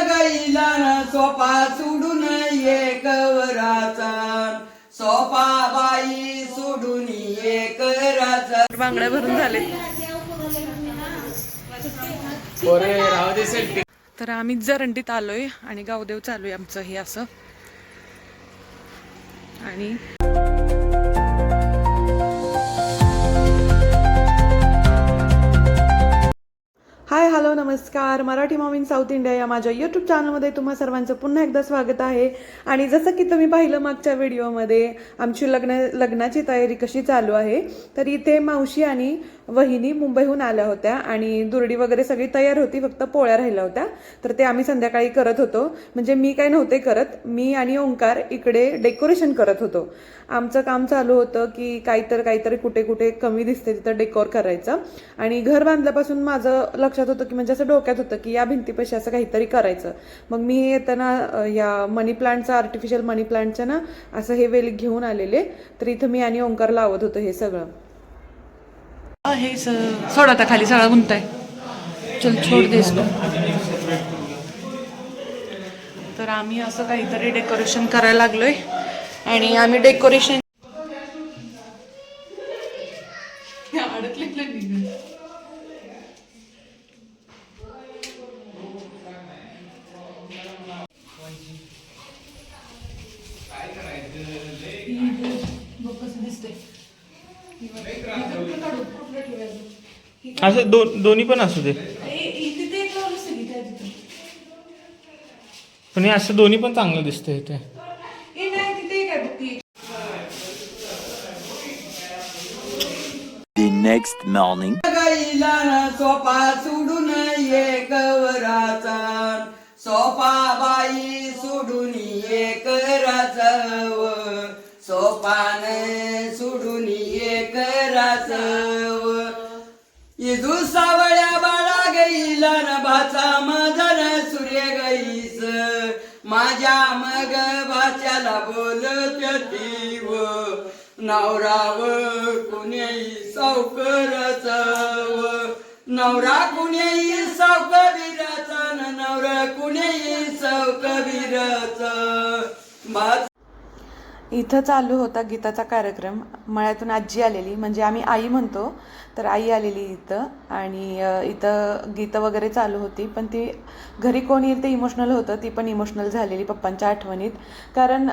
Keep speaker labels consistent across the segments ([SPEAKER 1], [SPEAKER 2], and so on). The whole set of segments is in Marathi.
[SPEAKER 1] गाईला न सोपा सोडून एक वराचा. सोपा बाई सोडून एक राचा
[SPEAKER 2] बांगड्या भरून झाले. तर आम्ही जरंडीत आलोय आणि गावदेव चालू आहे आमचं हे असं. आणि हॅलो नमस्कार. मराठी मॉमिन साऊथ इंडिया या माझ्या यूट्यूब चॅनलमध्ये तुम्हा सर्वांचं पुन्हा एकदा स्वागत आहे. आणि जसं की तुम्ही पाहिलं मागच्या व्हिडिओमध्ये आमची लग्न लग्नाची तयारी कशी चालू आहे तर इथे मावशी आणि वहिनी मुंबईहून आल्या होत्या आणि दुरडी वगैरे सगळी तयार होती फक्त पोळ्या राहिल्या होत्या. तर ते आम्ही संध्याकाळी करत होतो. म्हणजे मी काय नव्हते करत मी आणि ओंकार इकडे डेकोरेशन करत होतो. आमचं काम चालू होतं की काहीतर काहीतरी कुठे कुठे कमी दिसते तिथं डेकोर करायचं. आणि घर बांधल्यापासून माझं लक्षात होतं की म्हणजे असं डोक्यात होतं की या भिंतीपाशी असं काहीतरी करायचं. मग मी येताना या मनी प्लांटचं आर्टिफिशियल मनी प्लांटचं ना असं हे वेल घेऊन आलेले. तर इथं मी आणि ओंकार लावत होतो हे सगळं. हे सोडा आता खाली सगळा गुंताय. चल छोड देस तर आम्ही असं काहीतरी डेकोरेशन करायला लागलोय. आणि आम्ही डेकोरेशन
[SPEAKER 3] दोन दोन्ही पण असू दे. पण हे असं दोन्ही पण चांगलं दिसतंय इथे.
[SPEAKER 4] The next morning.
[SPEAKER 1] गाईला न सोपा सोडून एक वराचा सोपा बाई सोडून एक राचव सोपान सोडून इजू सावळ्या बाळा गईला न भाचा मदन सूर्य गईस माझ्या मग भाच्याला बोलत तीव नवराव कुणी सावकरच नवरा कुणी सावकबीराचा न नवरा कुणी सावकबीराचा भात
[SPEAKER 2] इथं चालू होता गीताचा कार्यक्रम. मळ्यातून आजी आलेली. म्हणजे आम्ही आई म्हणतो तर आई आलेली इथं. आणि इथं गीतं वगैरे चालू होती. पण ती घरी कोण येईल ते इमोशनल होतं. ती पण इमोशनल झालेली पप्पांच्या आठवणीत. कारण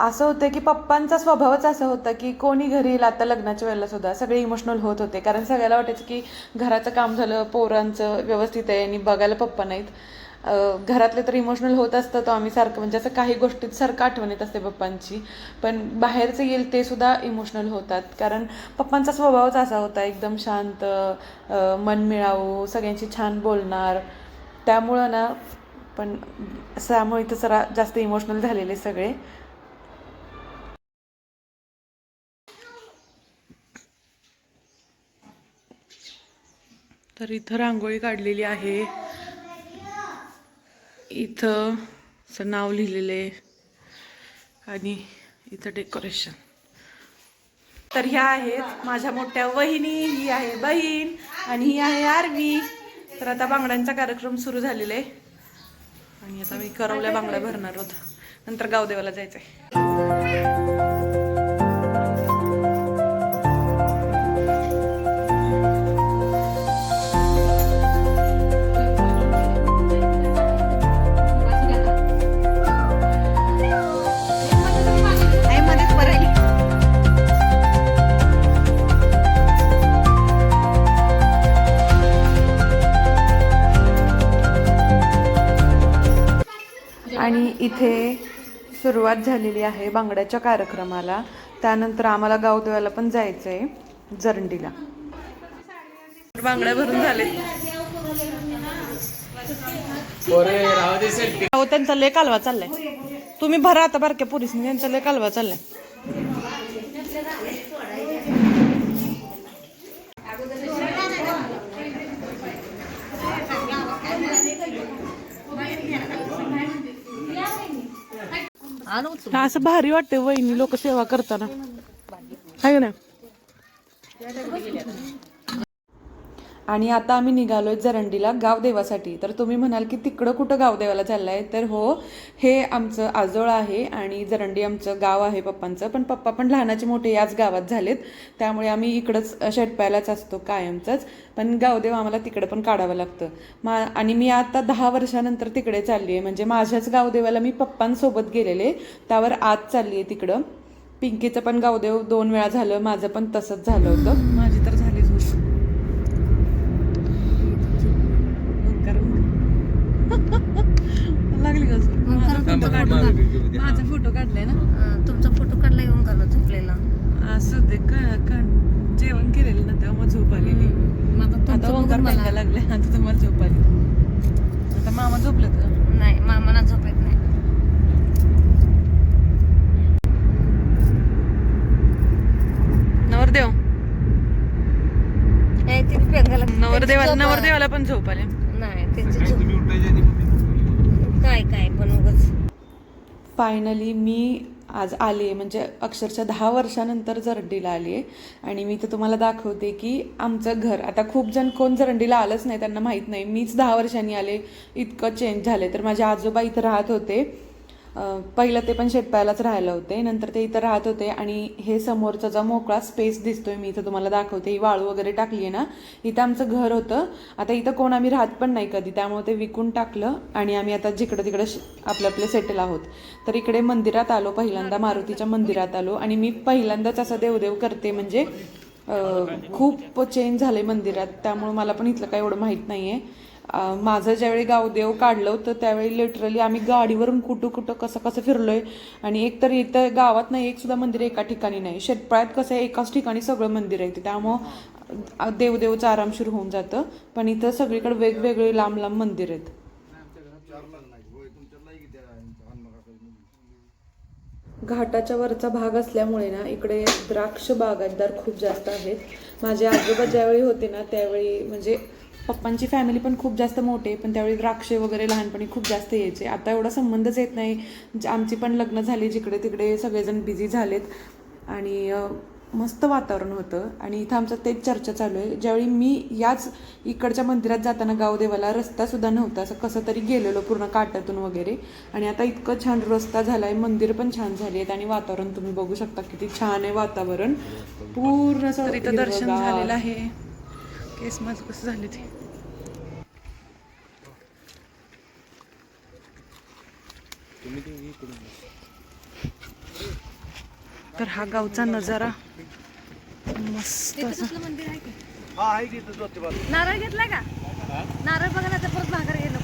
[SPEAKER 2] असं होतं की पप्पांचा स्वभावच असा होता की कोणी घरी येईल आता लग्नाच्या वेळेला सुद्धा सगळे इमोशनल होत होते. कारण सगळ्याला वाटायचं की घराचं काम झालं पोरांचं व्यवस्थित आहे आणि बघायला पप्पा नाहीत. घरातले तर इमोशनल होत असतं तर आम्ही सारखं म्हणजे असं काही गोष्टीत सारखं आठवण येत असते पप्पांची. पण बाहेरचे येईल ते सुद्धा इमोशनल होतात. कारण पप्पांचा स्वभावच असा होता एकदम शांत मन मिळावू सगळ्यांशी छान बोलणार. त्यामुळं ना पण त्यामुळे इथं जरा जास्त इमोशनल झालेले सगळे. तर इथं रांगोळी काढलेली आहे. इथं असं नाव लिहिलेलं आहे. आणि इथं डेकोरेशन तर ह्या आहेत माझ्या मोठ्या वहिनी ही आहे बहीण आणि ही आहे आरवी. तर आता बांगड्यांचा कार्यक्रम सुरू झालेला आहे. आणि आता मी करवल्या बांगड्या भरणार आहोत नंतर गावदेवाला जायचं आहे इथे सुरुवात झालेली आहे बांगड्याच्या कार्यक्रमाला. त्यानंतर आम्हाला गावदेवाला पण जायचं आहे जरंडीला. बांगड्या भरून झाले. त्यांचा लय कालवा चाललाय. तुम्ही भरा आता बारक्या पोरीसनी त्यांचा लय कालवा चाललाय. असं भारी वाटते वहिनी लोक सेवा करताना. आहे ना आणि आता आम्ही निघालो आहे जरंडीला गावदेवासाठी तर तुम्ही म्हणाल की तिकडं कुठं गावदेवाला चाललाय? तर हो हे आमचं आजोळ आहे आणि जरंडी आमचं गाव आहे पप्पांचं. पण पप्पा पण लहानाचे मोठे याच गावात झालेत. त्यामुळे आम्ही इकडंच शेटपायलाच असतो कायमचंच. पण गावदेव आम्हाला तिकडं पण काढावं लागतं. मा आणि मी आता दहा वर्षानंतर तिकडे चालली आहे म्हणजे माझ्याच गावदेवाला मी पप्पांसोबत गेलेले. त्यावर आज चालली आहे तिकडं. पिंकीचं पण गावदेव दोन वेळा झालं माझं पण तसंच झालं होतं माझी तर झालीच होती लागली का झोप? माझा फोटो काढला माझा फोटो काढलाय ना
[SPEAKER 4] अं, तुमचा फोटो काढला येऊन घालून झोपलेला
[SPEAKER 2] असं ते का का- जेवण केलेलं ना तेव्हा मग झोप आलेली
[SPEAKER 4] मग आता
[SPEAKER 2] आता
[SPEAKER 4] तुमचं
[SPEAKER 2] ओंकार
[SPEAKER 4] बघून
[SPEAKER 2] म्हणायला
[SPEAKER 4] मला
[SPEAKER 2] लागले आता तुम्हाला झोप आली आता मामा झोपले तर
[SPEAKER 4] नाही मामाला झोप येत नाही
[SPEAKER 2] नवरदेव
[SPEAKER 4] नाही, ती पेंगाला
[SPEAKER 2] नवरदेवाला नवरदेवाला पण झोप आले.
[SPEAKER 4] नाही त्यांची झोप काय काय पण उगच.
[SPEAKER 2] फायनली मी आज आले म्हणजे अक्षरशः दहा वर्षानंतर जरंडीला आली आहे. आणि मी तर तुम्हाला दाखवते की आमचं घर आता खूप जण कोण जरंडीला आलंच नाही त्यांना माहीत नाही. मीच दहा वर्षांनी आले इतकं चेंज झाले तर माझे आजोबा इथं राहत होते. पहिलं ते पण शेतपायालाच राहायला होते नंतर ते इथं राहत होते आणि हे समोरचा जो मोकळा स्पेस दिसतोय मी इथं तुम्हाला दाखवते ही वाळू वगैरे टाकली आहे ना इथं आमचं घर होतं. आता इथं कोण आम्ही राहत पण नाही कधी त्यामुळे ते विकून टाकलं आणि आम्ही आता जिकडं तिकडं आपलं आपलं सेटल आहोत. तर इकडे मंदिरात आलो पहिल्यांदा मारुतीच्या मंदिरात आलो आणि मी पहिल्यांदाच असं देवदेव करते म्हणजे खूप चेंज झाले मंदिरात त्यामुळे मला पण इथलं काही एवढं माहीत नाही आहे माझं ज्यावेळी गावदेव काढलं होतं त्यावेळी लिटरली आम्ही गाडीवरून कुठं कुठं कसं कसं फिरलो आहे आणि एक तर इथं गावात नाही एक सुद्धा मंदिर एका ठिकाणी नाही. शेतपाळ्यात कसं आहे एकाच ठिकाणी सगळं मंदिर आहे त्यामुळं देवदेवचं आरामशीर होऊन जातं. पण इथं सगळीकडे वेगवेगळे लांब लांब मंदिर आहेत. घाटाच्या वरचा भाग असल्यामुळे ना इकडे द्राक्ष बागायतदार खूप जास्त आहेत. माझे आजोबा ज्यावेळी होते ना त्यावेळी म्हणजे पप्पांची फॅमिली पण खूप जास्त मोठी आहे पण त्यावेळी द्राक्षे वगैरे लहानपणी खूप जास्त यायचे. आता एवढा संबंधच येत नाही. आमची पण लग्न झाली जिकडे तिकडे सगळेजण बिझी झालेत. आणि मस्त वातावरण होतं. आणि इथं आमचं तेच चर्चा चालू आहे. ज्यावेळी मी याच इकडच्या मंदिरात जाताना गावदेवाला रस्ता सुद्धा नव्हता. असं कसं तरी गेलेलो पूर्ण काट्यातून वगैरे. आणि आता इतकं छान रस्ता झालाय मंदिर पण छान झाली आहेत. आणि वातावरण तुम्ही बघू शकता किती छान आहे वातावरण. पूर्ण इथं दर्शन झालेलं आहे. केस माझं कसं झाले ते? तर हा गावचा नजारा मस्त असा.
[SPEAKER 4] कसलं मंदिर आहे की? नारळ घेतलाय का? नारळ बघा ना तर परत भाकर गेलं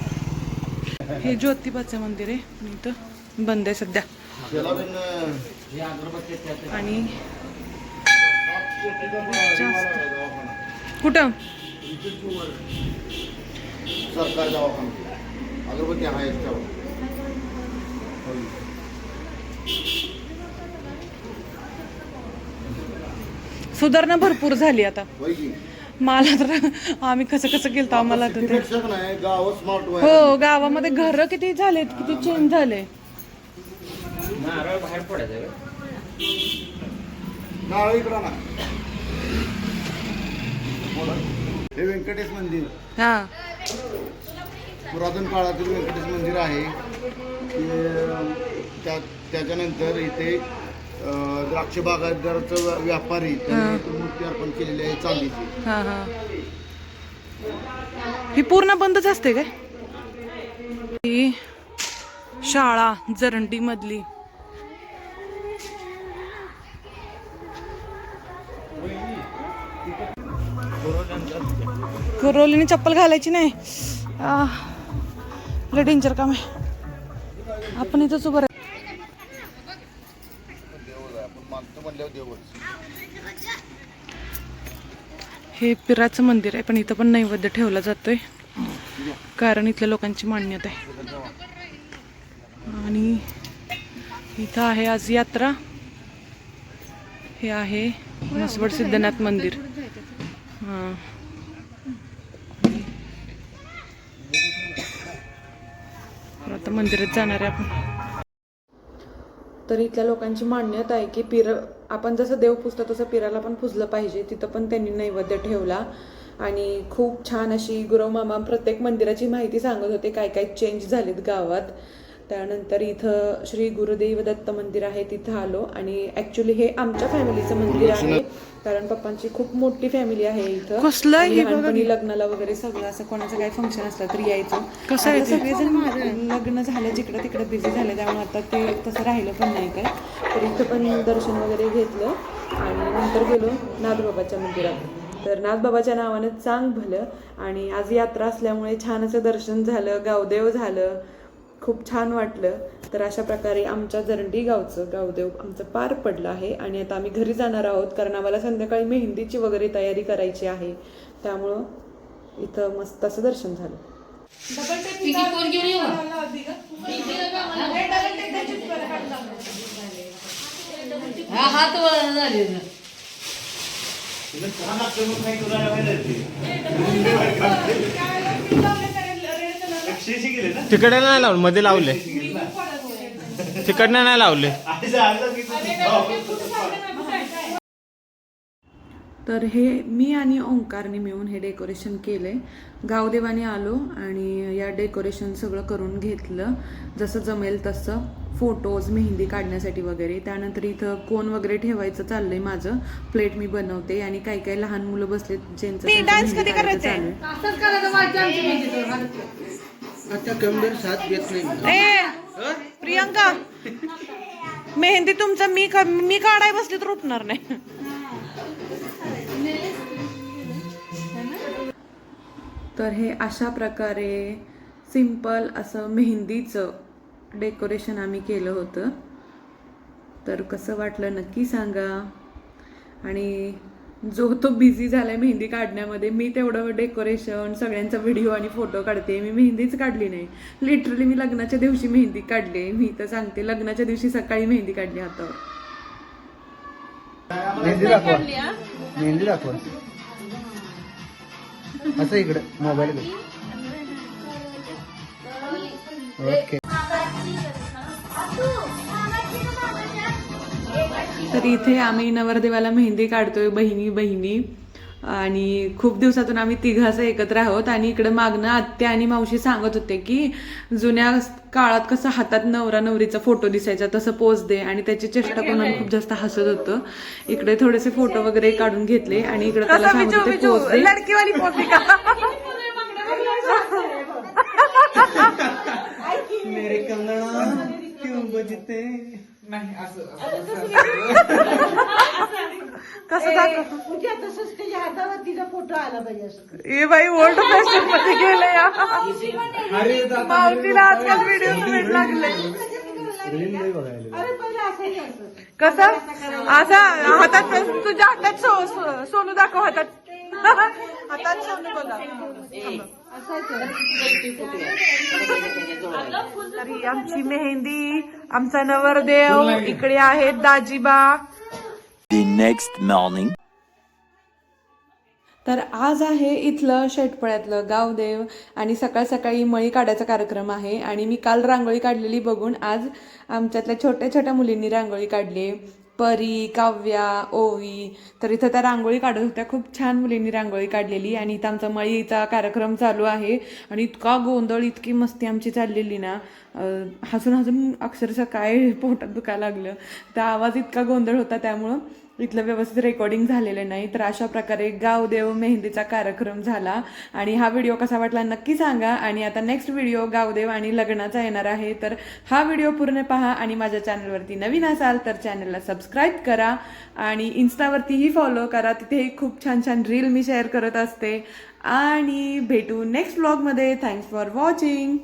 [SPEAKER 2] हे ज्योतिबाचं मंदिर आहे. इथं बंद आहे सध्या. आणि कुठं?
[SPEAKER 5] सरकार दवाखाना. अगरबत्ती आहे
[SPEAKER 2] सुधारणा भरपूर झाली आता. मला तर आम्ही कसं कसं गेलतो आम्हाला तर ते हो गावामध्ये घर किती झालेत किती चेंज झाले.
[SPEAKER 5] नारळ इकडं ना. हे व्यंकटेश मंदिर.
[SPEAKER 2] हा.
[SPEAKER 5] पुरातन काळातील व्यंकटेश मंदिर आहे. त्याच्यानंतर इथे द्राक्ष बागायतदारचं व्या- व्यापारी त्यांनी इथं मूर्ती अर्पण केलेली आहे चांदीची.
[SPEAKER 2] हा हा. ही पूर्ण बंदच असते काय? ही शाळा जरंडी मधली कुरोलीने चप्पल घालायची नाही. आह, लय डेंजर काम आहे. आपण इथंच उभं राह- हे पिराचं मंदिर आहे पण इथं पण नैवेद्य ठेवला जातोय. कारण इथल्या लोकांची मान्यता आहे. आणि इथं आहे आज यात्रा. हे आहे म्हसवड सिद्धनाथ मंदिर. हां. आता मंदिरात जाणार आहे आपण. तर इथल्या लोकांची मान्यता आहे की पिर आपण जसं देव पुजतो तसं पिराला पण पुजलं पाहिजे. तिथं पण त्यांनी नैवेद्य ठेवला. आणि खूप छान अशी गुरव मामा प्रत्येक मंदिराची माहिती सांगत होते काय काय चेंज झालेत गावात. त्यानंतर इथं श्री गुरुदेव दत्त मंदिर आहे तिथं आलो. आणि ऍक्च्युली हे आमच्या फॅमिलीचं मंदिर आहे. कारण पप्पांची खूप मोठी फॅमिली आहे इथं.
[SPEAKER 4] हे
[SPEAKER 2] लहानपणी लग्नाला वगैरे सगळं असं कोणाचं काही फंक्शन असलं तरी यायचं. सगळेजण लग्न झालं जिकडं तिकडं बिझी झाले त्यामुळे आता ते तसं राहिलं पण नाही काय. तर इथं पण दर्शन वगैरे घेतलं. आणि नंतर गेलो नाथबाबाच्या मंदिरात. तर नाथबाबाच्या नावानं चांग भलं. आणि आज यात्रा असल्यामुळे छान असं दर्शन झालं गावदेव झालं. खूप छान वाटलं. तर अशा प्रकारे आमच्या जरंडी गावचं गावदेव आमचं पार पडलं आहे आणि आता आम्ही घरी जाणार आहोत कारण आम्हाला संध्याकाळी मेहंदीची वगैरे तयारी करायची आहे. त्यामुळं इथं मस्त असं दर्शन झालं.
[SPEAKER 4] हा
[SPEAKER 3] तिकडे नाही लावलं मध्ये लावले. तिकडनं नाही लावले.
[SPEAKER 2] तर हे मी आणि ओंकारने मिळून हे डेकोरेशन केलंय गावदेवाने आलो आणि या डेकोरेशन सगळं करून घेतलं. जसं जमेल तसं फोटोज मेहंदी काढण्यासाठी वगैरे. त्यानंतर इथं कोण वगैरे ठेवायचं चाललंय माझं. प्लेट मी बनवते आणि काही काही लहान मुलं बसलेत ज्यांचं डान्स कधी करायचं
[SPEAKER 4] आमची मेहंदी तर हात
[SPEAKER 2] ए प्रियंका मेहंदी तुमचं मी का- मी काढाय बसली तर उठणार नाही. तर हे अशा प्रकारे सिंपल असं मेहंदीचं डेकोरेशन आम्ही केलं होतं. तर कसं वाटलं नक्की सांगा. आणि जो तो बिझी झालाय मेहंदी काढण्यामध्ये मी तेवढं डेकोरेशन सगळ्यांचा व्हिडिओ आणि फोटो काढते. मी मेहंदीच काढली नाही. लिटरली मी लग्नाच्या दिवशी मेहंदी काढली. मी तर सांगते लग्नाच्या दिवशी सकाळी मेहंदी काढली हातावर
[SPEAKER 5] मेहंदी दाखवा. मेहंदी दाखवा. असं इकडे मोबाईल ओके.
[SPEAKER 2] तर इथे आम्ही नवरदेवाला मेहंदी काढतोय बहिणी बहिणी. आणि खूप दिवसातून आम्ही तिघाचं एकत्र आहोत. आणि इकडे मागणं आत्या आणि मावशी सांगत होते की जुन्या काळात कसं हातात नवरा नवरीचा फोटो दिसायचा तसं पोच दे. आणि त्याची चेष्टा करून आम्ही खूप जास्त हसत होतो. इकडे थोडेसे फोटो वगैरे काढून घेतले आणि इकडे त्याला सांगत होते पोच दे.
[SPEAKER 1] मेरे कंगना क्यों बजते
[SPEAKER 2] ए बाई ओल्ड फॅशनमध्ये गेले या मावशीला आजकाल व्हिडिओ वेळ लागले. कसं? असा हातात तुझ्या हातात सो- सो- सोनू दाखव हातात. बघा तर आमची मेहंदी आमचा नवरदेव इकडे आहेत दाजीबा.
[SPEAKER 6] The next morning.
[SPEAKER 2] तर आज आहे इथलं शेटपळ्यातलं गावदेव आणि सकाळ सकाळी मळी काढायचा कार्यक्रम आहे आणि मी काल रांगोळी काढलेली बघून आज आमच्यातल्या छोट्या छोट्या मुलींनी रांगोळी काढली. परी काव्या ओवी. तर इथं त्या रांगोळी काढत होत्या. खूप छान मुलींनी रांगोळी काढलेली आणि इथं आमचा मळीचा कार्यक्रम चालू आहे. आणि इतका गोंधळ इतकी मस्ती आमची चाललेली ना हसून हसून अक्षरशः काय पोटात दुखायला लागलं. त्या आवाज इतका गोंधळ होता त्यामुळं. इथलं व्यवस्थित रेकॉर्डिंग झालेलं नाही तर अशा प्रकारे गावदेव मेहंदीचा कार्यक्रम झाला. आणि हा व्हिडिओ कसा वाटला नक्की सांगा. आणि आता नेक्स्ट व्हिडिओ गावदेव आणि लग्नाचा येणार आहे. तर हा व्हिडिओ पूर्ण पहा आणि माझ्या चॅनलवरती नवीन असाल तर चॅनलला सबस्क्राईब करा. आणि इन्स्टावरतीही फॉलो करा. तिथेही खूप छान छान रील मी शेअर करत असते. आणि भेटू नेक्स्ट ब्लॉगमध्ये थँक्स फॉर वॉचिंग